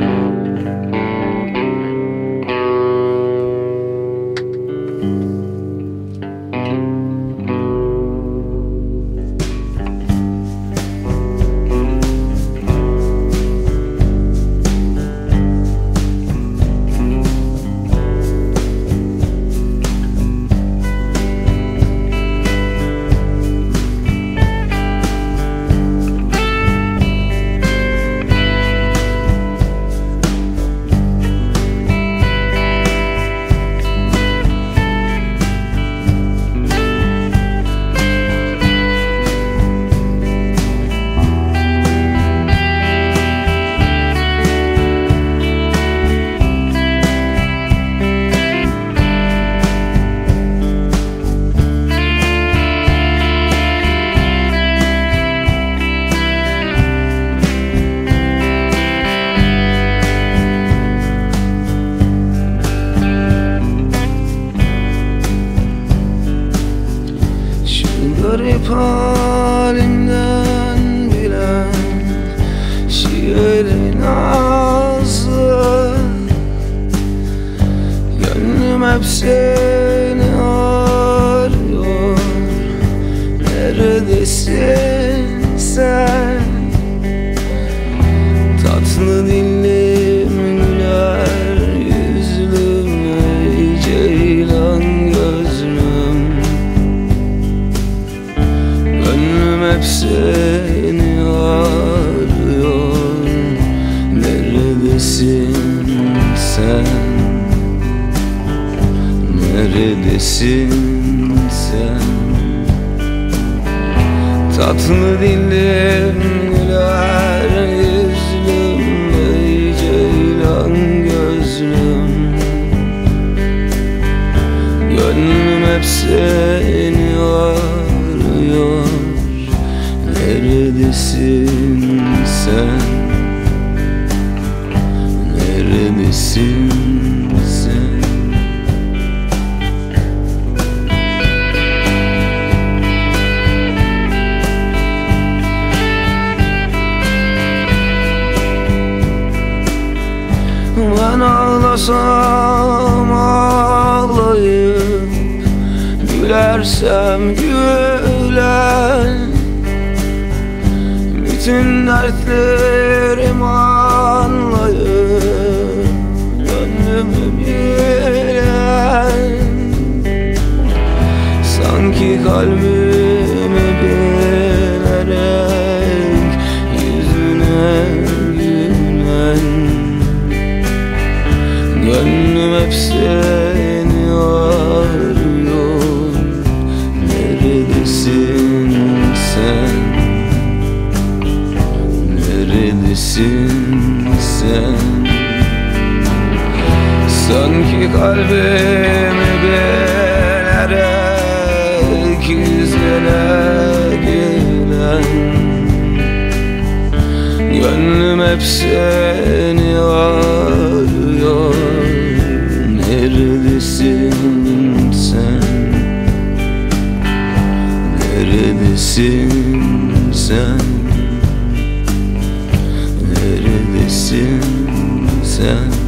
Mm-hmm. Garip halimden bilen Şiirin ağzı. Gönlüm hep seni arıyor. Neredesin sen? Tatlı dillim Neredesin sen? Neredesin sen? Tatlı dillim güler Sen Ben ağlasam ağlayıp Gülersem gülen Bütün dertlerimi anlayıp Sanki kalbimi bilerek Yüzüne gülen Gönlüm hep seni arıyor. Neredesin sen? Neredesin sen? Sanki kalbimi Yüzüne gülen Gönlüm hep seni arıyor. Neredesin sen? Neredesin sen? Neredesin sen